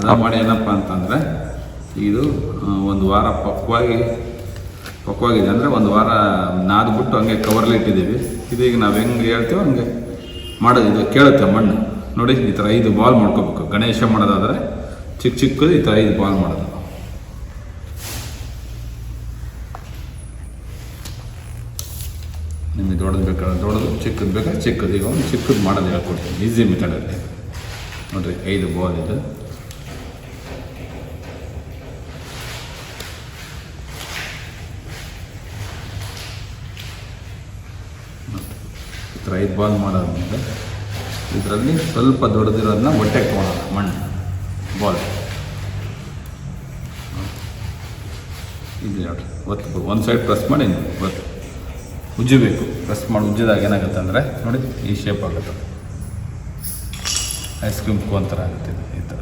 ಅದ ಮಾಡಿ ಏನಪ್ಪ ಅಂತಂದರೆ, ಇದು ಒಂದು ವಾರ ಪಕ್ವಾಗಿ, ಪಕ್ವಾಗಿದೆ. ಅಂದರೆ ಒಂದು ವಾರ ನಾದ್ಬಿಟ್ಟು ಹಂಗೆ ಕವರ್ಲಿ ಇಟ್ಟಿದ್ದೀವಿ. ಇದೀಗ ನಾವು ಹೆಂಗೆ ಹೇಳ್ತೀವೋ ಹಂಗೆ ಮಾಡೋದು. ಇದು ಕೇಳುತ್ತೆ ಮಣ್ಣು. ನೋಡಿ, ಈ ಥರ ಐದು ಬಾಲ್ ಮಾಡ್ಕೋಬೇಕು. ಗಣೇಶ ಮಾಡೋದಾದರೆ ಚಿಕ್ಕ ಚಿಕ್ಕದು ಈ ಥರ ಐದು ಬಾಲ್ ಮಾಡೋದು. ನಿಮಗೆ ದೊಡ್ಡದು ಬೇಕಾದ್ರೆ ದೊಡ್ಡದು, ಚಿಕ್ಕದು ಬೇಕಾದ್ರೆ ಚಿಕ್ಕದು. ಈಗ ಒಂದು ಚಿಕ್ಕದು ಮಾಡೋದು ಹೇಳ್ಕೊಡ್ತೀನಿ. ಈಸಿ ಮೆಥಡಲ್ಲಿ ನೋಡಿರಿ, ಐದು ಬಾಲ್ ಇದು. ಐದು ಬಾಲ್ ಮಾಡೋದ್ರಿಂದ ಇದರಲ್ಲಿ ಸ್ವಲ್ಪ ದೊಡ್ಡದಿರೋದನ್ನ ಹೊಟ್ಟೆಗೆ ತೊಗೊಳೋಣ, ಮಣ್ಣು, ಬಾಲ್. ಇದು ನೋಡ್ರಿ, ಒತ್ತು ಒಂದು ಸೈಡ್ ಪ್ರೆಸ್ ಮಾಡಿ ಒತ್ತು. ಉಜ್ಜಬೇಕು. ಪ್ರೆಸ್ ಮಾಡಿ ಉಜ್ಜಿದಾಗ ಏನಾಗುತ್ತೆ ಅಂದರೆ, ನೋಡಿ, ಈ ಶೇಪ್ ಆಗುತ್ತೆ. ಐಸ್ ಕ್ರೀಮ್ ಕೋನ್ ಥರ ಆಗುತ್ತೆ ಈ ಥರ.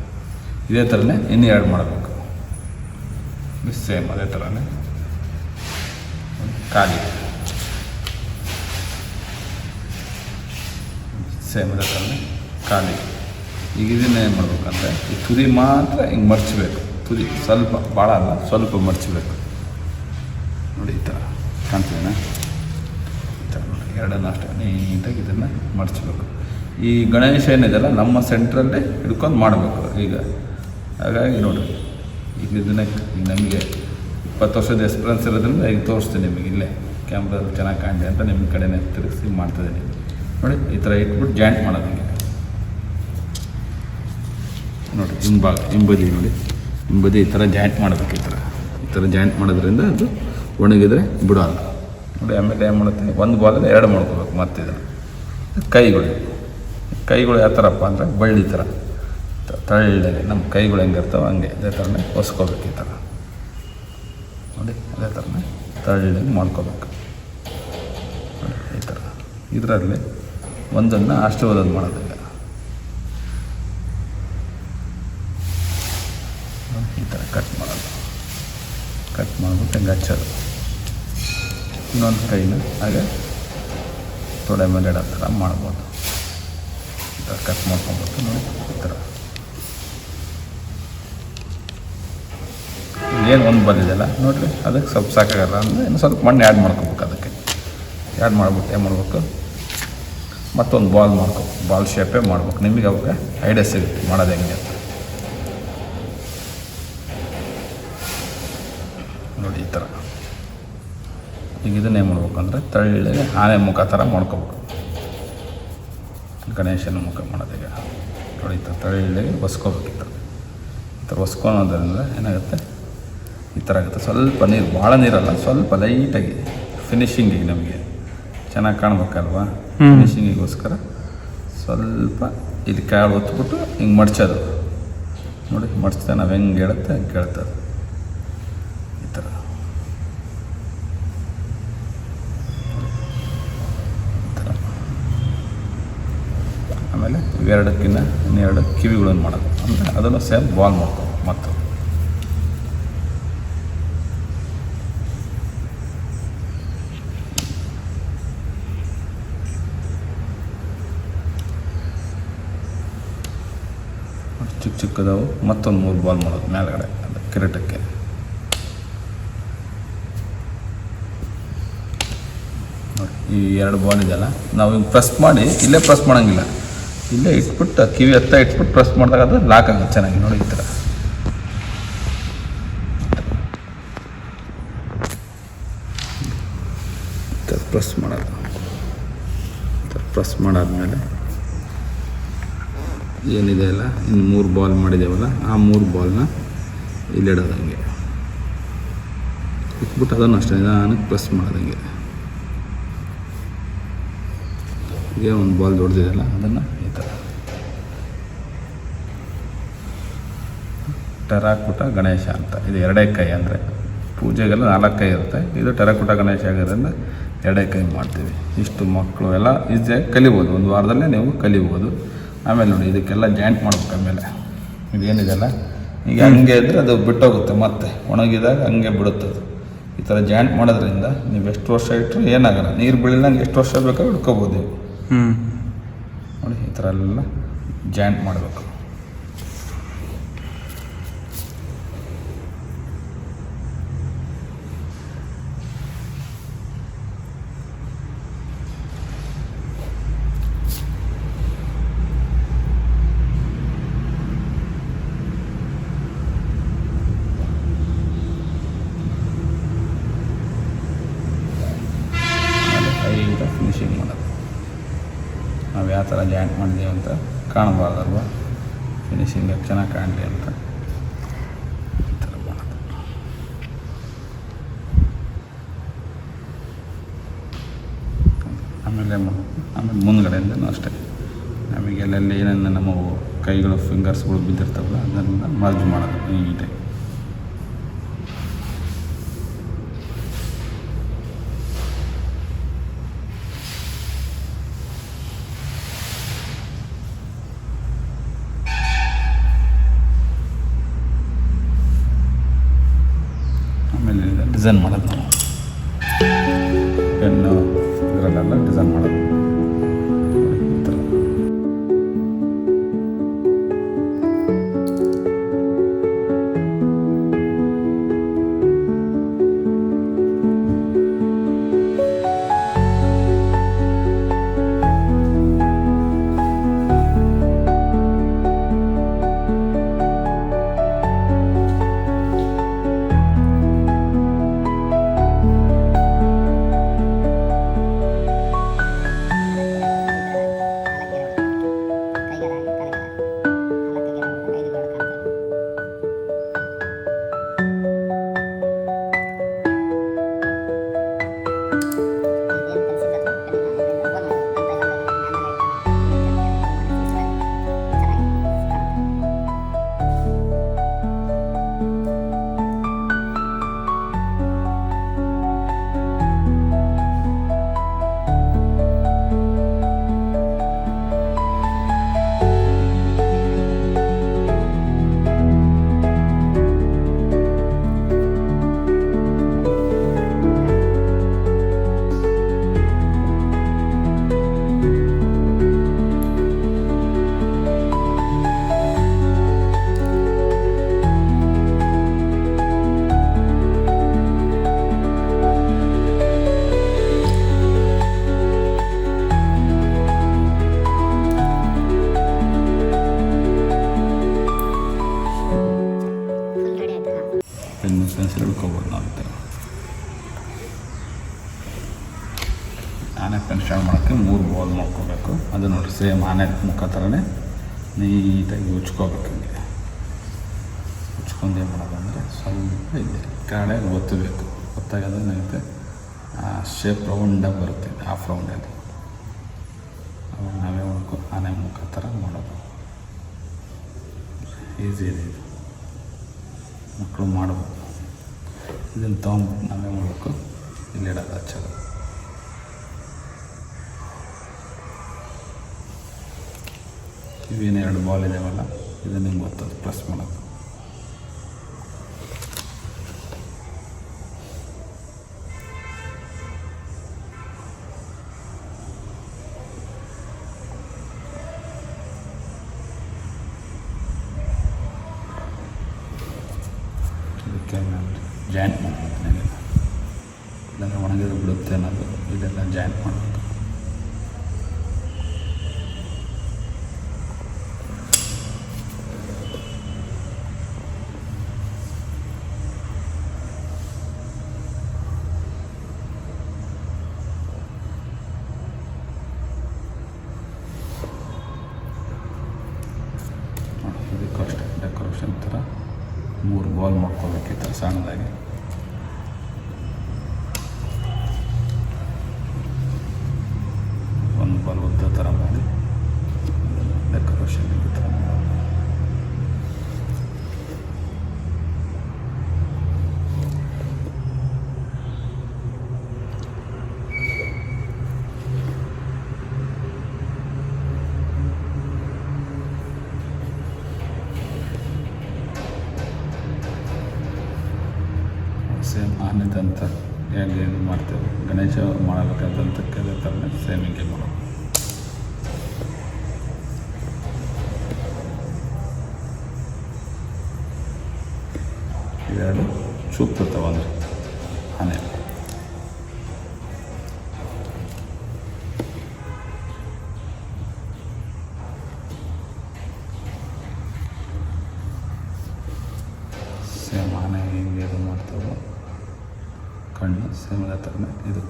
ಇದೇ ಥರನೇ ಇನ್ನು ಎರಡು ಮಾಡಬೇಕು. ಸೇಮ್ ಅದೇ ಥರನೇ. ಖಾಲಿ. ಸೇಮ್ ಅದೇ ಖಾಲಿ. ಈಗ ಇದನ್ನ ಏನು ಮಾಡ್ಬೇಕಂದ್ರೆ, ಈ ತುದಿ ಮಾತ್ರ ಹಿಂಗೆ ಮರ್ಚಬೇಕು. ತುದಿ ಸ್ವಲ್ಪ ಭಾಳ ಅಲ್ಲ, ಸ್ವಲ್ಪ ಮರ್ಚಬೇಕು. ನೋಡಿ, ಈ ಥರ ಕಾಣ್ತೀವಿನಾ ಈ ಥರ ನೋಡಿ, ಎರಡನ್ನು ಅಷ್ಟೇ ನೀಟಾಗಿ ಇದನ್ನು ಮರ್ಚಬೇಕು. ಈ ಗಣೇಶ ಏನಿದೆಯಲ್ಲ, ನಮ್ಮ ಸೆಂಟ್ರಲ್ಲೇ ಹಿಡ್ಕೊಂಡು ಮಾಡಬೇಕು ಈಗ. ಹಾಗಾಗಿ ನೋಡಿ ಈಗ ಇದನ್ನ ನಮಗೆ ಇಪ್ಪತ್ತು ವರ್ಷದ ಎಕ್ಸ್ಪೀರಿಯನ್ಸ್ ಇರೋದ್ರಿಂದ ಈಗ ತೋರಿಸ್ತೀನಿ ನಿಮಗೆ ಇಲ್ಲೇ. ಕ್ಯಾಮ್ರಾದಲ್ಲಿ ಚೆನ್ನಾಗಿ ಕಾಣಿದೆ ಅಂತ ನಿಮ್ಮ ಕಡೆನೇ ತಿರುಗಿಸಿ ಮಾಡ್ತಿದ್ದೀನಿ ನೋಡಿ, ಈ ಥರ ಇಟ್ಬಿಟ್ಟು ಜಾಯಿಂಟ್ ಮಾಡೋದು ಹಿಂಗೆ. ನೋಡಿ, ಹಿಂಭಾಗ, ಹಿಂಬದಿ ನೋಡಿ. ಹಿಂಬದಿ ಈ ಥರ ಜಾಯಿಂಟ್ ಮಾಡೋದಕ್ಕೆ ಈ ಥರ. ಈ ಥರ ಜಾಯಿಂಟ್ ಮಾಡೋದ್ರಿಂದ ಅದು ಒಣಗಿದ್ರೆ ಬಿಡೋಲ್ಲ. ನೋಡಿ, ಆಮೇಲೆ ಏನು ಮಾಡುತ್ತೆ ಒಂದು ಬಾಲಲ್ಲಿ ಎರಡು ಮಾಡ್ಕೋಬೇಕು ಮತ್ತೆ ಇದನ್ನು. ಕೈಗಳು. ಕೈಗಳು ಯಾವ ಥರಪ್ಪ ಅಂದರೆ ಬಳ್ಳಿ ಥರ. ತಳ್ಳಗೆ ನಮ್ಮ ಕೈಗಳು ಹೆಂಗಿರ್ತಾವೆ ಹಂಗೆ ಅದೇ ಥರನೇ ಹೊಸ್ಕೋಬೇಕು ಈ ಥರ. ನೋಡಿ ಅದೇ ಥರನೇ ತಳ್ಳಗೆ ಮಾಡ್ಕೋಬೇಕು. ಈ ಥರ. ಇದರಲ್ಲಿ ಒಂದನ್ನು ಆಶೀರ್ವಾದ ಮಾಡೋದಿಲ್ಲ ಈ ಥರ ಕಟ್ ಮಾಡೋದು. ಕಟ್ ಮಾಡಿಬಿಟ್ಟು ಹಂಗೆ ಹಚ್ಚೋದು. ಇನ್ನೊಂದು ಕೈನ ಹಾಗೆ ತೊಡೆ ಮೇಲೆ ಇಡೋ ಥರ ಮಾಡ್ಬೋದು. ಈ ಥರ ಕಟ್ ಮಾಡ್ಕೊಬೇಕು ನೋಡಿ, ಈ ಥರ. ಏನು ಒಂದು ಬಂದಿದೆಯಲ್ಲ, ನೋಡಿರಿ, ಅದಕ್ಕೆ ಸ್ವಲ್ಪ ಸಾಕಾಗಲ್ಲ ಅಂದರೆ ಇನ್ನು ಸ್ವಲ್ಪ ಮಣ್ಣು ಆ್ಯಡ್ ಮಾಡ್ಕೊಬೇಕು ಅದಕ್ಕೆ. ಆ್ಯಡ್ ಮಾಡ್ಬಿಟ್ಟು ಏನು ಮಾಡ್ಬೇಕು? ಮತ್ತೊಂದು ಬಾಲ್ ಮಾಡ್ಕೊ ಬಾಲ್ ಶೇಪೇ ಮಾಡ್ಬೇಕು. ನಿಮಗೆ ಅವಾಗ ಐಡಿಯಾ ಸಿಗುತ್ತೆ ಮಾಡೋದು ಹೆಂಗೆ ಅಂತ. ನೋಡಿ ಈ ಥರ ಈಗ ಇದನ್ನೇ ಮಾಡ್ಬೇಕಂದ್ರೆ ತಳ್ಳಿ ಆನೆ ಮುಖ ಥರ ಮಾಡ್ಕೋಬೇಕು. ಗಣೇಶನ ಮುಖ ಮಾಡೋದೀಗ ನೋಡಿ ಈ ಥರ ತಳ್ಳಿಗೆ ಒಸ್ಕೋಬೇಕು ಈ ಥರ ಈ ಥರ ಒಸ್ಕೊಳೋದ್ರಿಂದ ಏನಾಗುತ್ತೆ? ಈ ಥರ ಆಗುತ್ತೆ. ಸ್ವಲ್ಪ ನೀರು, ಭಾಳ ನೀರಲ್ಲ, ಸ್ವಲ್ಪ ಲೈಟಾಗಿ ಫಿನಿಷಿಂಗಿಗೆ ನಮಗೆ. ಚೆನ್ನಾಗಿ ಕಾಣಬೇಕಲ್ವಾ? ಫಿನಿಶಿಂಗಿಗೋಸ್ಕರ ಸ್ವಲ್ಪ ಇಲ್ಲಿ ಕಾಳು ಹೊತ್ಬಿಟ್ಟು ಹಿಂಗೆ ಮಡ್ಚೋದು. ನೋಡಿ ಮಡ್ಚ್ತಾ ನಾವು ಹೆಂಗೆ ಹೇಳುತ್ತೆ ಹಂಗೆ ಕೇಳ್ತದೆ ಈ ಥರ ಈ ಥರ ಆಮೇಲೆ ಇವೆರಡಕ್ಕಿನ್ನ ಇನ್ನೆರಡು ಕಿವಿಗಳನ್ನು ಮಾಡೋದು. ಅಂದರೆ ಅದನ್ನು ಸೇಮ್ ಬಾಲ್ ಮಾಡ್ತಾವೆ ಮತ್ತು ಚಿಕ್ಕ ಚಿಕ್ಕದವು, ಮತ್ತೊಂದು ಮೂರು ಬಾಲ್ ಮಾಡೋದು ಮೇಲ್ಗಡೆ, ಅದು ಕಿರೀಟಕ್ಕೆ. ಈ ಎರಡು ಬಾಲ್ ಇದೆಯಲ್ಲ, ನಾವು ಹಿಂಗೆ ಪ್ರೆಸ್ ಮಾಡಿ, ಇಲ್ಲೇ ಪ್ರೆಸ್ ಮಾಡೋಂಗಿಲ್ಲ. ಇಲ್ಲೇ ಇಟ್ಬಿಟ್ಟು, ಕಿವಿ ಹತ್ತ ಇಟ್ಬಿಟ್ಟು ಪ್ರೆಸ್ ಮಾಡಿದಾಗ ಅದು ಲಾಕ್ ಆಗುತ್ತೆ ಚೆನ್ನಾಗಿ, ನೋಡಿ ಈ ಥರ. ಪ್ರೆಸ್ ಮಾಡೋದು ಪ್ರೆಸ್ ಮಾಡಾದ್ಮೇಲೆ ಏನಿದೆ ಅಲ್ಲ? ಇನ್ನು ಮೂರು ಬಾಲ್ ಮಾಡಿದ್ದೇವಲ್ಲ ಆ ಮೂರು ಬಾಲ್ನ ಇಲ್ಲಿಡೋದಂಗೆ ಇಟ್ಬಿಟ್ಟು ಅದನ್ನು ಅಷ್ಟೇ, ನಿಧಾನಕ್ಕೆ ಪ್ರೆಸ್ ಮಾಡಿದಂಗೆ. ಹೀಗೆ ಒಂದು ಬಾಲ್ ದೊಡ್ಡದಿದೆಯಲ್ಲ, ಅದನ್ನು ಈ ಥರ. ಟರಾಕುಟ ಗಣೇಶ ಅಂತ. ಇದು ಎರಡೇ ಕೈ ಅಂದರೆ ಪೂಜೆಗೆಲ್ಲ ನಾಲ್ಕು ಕೈ ಇರುತ್ತೆ. ಇದು ಟೆರಾಕುಟ ಗಣೇಶ ಆಗಿರೋದ್ರಿಂದ ಎರಡೇ ಕೈ ಮಾಡ್ತೀವಿ. ಇಷ್ಟು ಮಕ್ಕಳು ಎಲ್ಲ ಈಸಿಯಾಗಿ ಕಲಿಬೋದು. ಒಂದು ವಾರದಲ್ಲೇ ನೀವು ಕಲಿಬೋದು. ಆಮೇಲೆ ನೋಡಿ ಇದಕ್ಕೆಲ್ಲ ಜಾಯಿಂಟ್ ಮಾಡ್ಬೇಕು ಆಮೇಲೆ. ಇದೇನಿದೆಯಲ್ಲ ಈಗ ಹಂಗೆ ಇದ್ದರೆ ಅದು ಬಿಟ್ಟೋಗುತ್ತೆ ಮತ್ತೆ. ಒಣಗಿದಾಗ ಹಂಗೆ ಬಿಡುತ್ತೆ ಅದು. ಈ ಥರ ಜಾಯಿಂಟ್ ಮಾಡೋದ್ರಿಂದ ನೀವು ಎಷ್ಟು ವರ್ಷ ಇಟ್ಟರು ಏನಾಗಲ್ಲ. ನೀರು ಬೀಳಿಲ್ಲಂಗೆ ಎಷ್ಟು ವರ್ಷ ಬೇಕಾದ್ರೂ ಹಿಡ್ಕೋಬೋದು ನೀವು. ಹ್ಞೂ ನೋಡಿ ಈ ಥರ ಎಲ್ಲ ಜಾಯಿಂಟ್ ಮಾಡಬೇಕು. ಯಾವ ಥರ ಜಾಯಿಂಟ್ ಮಾಡಿದ್ದೀವಿ ಅಂತ ಕಾಣಬಾರ್ದಲ್ವ? ಫಿನಿಶಿಂಗ್ ಚೆನ್ನಾಗಿ ಕಾಣಲಿ ಅಂತ. ಈ ಥರ ಮಾಡೋದು ಆಮೇಲೆ ಆಮೇಲೆ ಮುಂದ್ಗಡೆಯಿಂದನೂ ಅಷ್ಟೇ. ನಮಗೆ ಅಲ್ಲೆಲ್ಲ ಏನೇನು ನಮ್ಮ ಕೈಗಳು ಫಿಂಗರ್ಸ್ಗಳು ಬಿದ್ದಿರ್ತಾವಲ್ಲ ಅದನ್ನು ಮರ್ಜ್ ಮಾಡೋದು ನೀಟಾಗಿ ಪೆನ್ನು ಇದರಲ್ಲೆಲ್ಲ ಡಿಸೈನ್ ಮಾಡೋದು. ಮಾಡ್ಕೋಬೇಕು ಅದು ನೋಡಿರಿ, ಸೇಮ್ ಆನೆ ಮುಖ ಥರನೇ ನೀಟಾಗಿ ಉಚ್ಕೋಬೇಕು ಹಂಗೆ. ಉಚ್ಕೊಂಡು ಏನು ಮಾಡೋದಂದರೆ ಸ್ವಲ್ಪ ಕಡೆ ಒತ್ತಬೇಕು. ಒತ್ತಾಗ ಏನಾಗುತ್ತೆ ಆ ಶೇಪ್ ರೌಂಡಾಗಿ ಬರುತ್ತೆ ಹಾಫ್ ರೌಂಡಲ್ಲಿ ಅವಾಗ ನಾವೇ ಉಳ್ಕೊ, ಆನೆ ಮುಖ ಥರ ಮಾಡೋದು. ಈಸಿ ಇದೆ ಮಕ್ಕಳು ಮಾಡಬೇಕು. ಇದನ್ನು ತೊಗೊಂಬಿಟ್ಟು ನಾವೇ ಮಾಡಬೇಕು ಇಲ್ಲಿಡೋದು ಹಚ್ಚೋದು. ಇವೇನು ಎರಡು ಬಾಲ್ ಇದಾವಲ್ಲ ಇದನ್ನು ಹಿಂಗೆ ಒತ್ತೋದು ಪ್ರೆಸ್ ಮಾಡೋದು ಇದಕ್ಕೆ ನಾನು ಜಾಯಿಂಟ್ ಮಾಡಬೇಕು ಇದೆಲ್ಲ ಇಲ್ಲಾಂದ್ರೆ ಒಣಗಿದ್ರೆ ಬಿಡುತ್ತೆ ಅನ್ನೋದು ಇದೆಲ್ಲ ಜಾಯಿಂಟ್ ಮಾಡಬೇಕು ಸೇಮ್ ಅಂತ ಹೇಗೆ ಇದು ಮಾಡ್ತೇವೆ? ಗಣೇಶ ಮಾಡಬೇಕಾದಂತ ಕೆಲವು ಥರನೇ ಸೇಮ್ ಹಿಂಗೆ ಮಾಡೋದು. ಇವೆರಡು ಸೂಕ್ತ ಅಂದರೆ ಸೇಮ್ ಆನೆ ಹಿಂಗೆ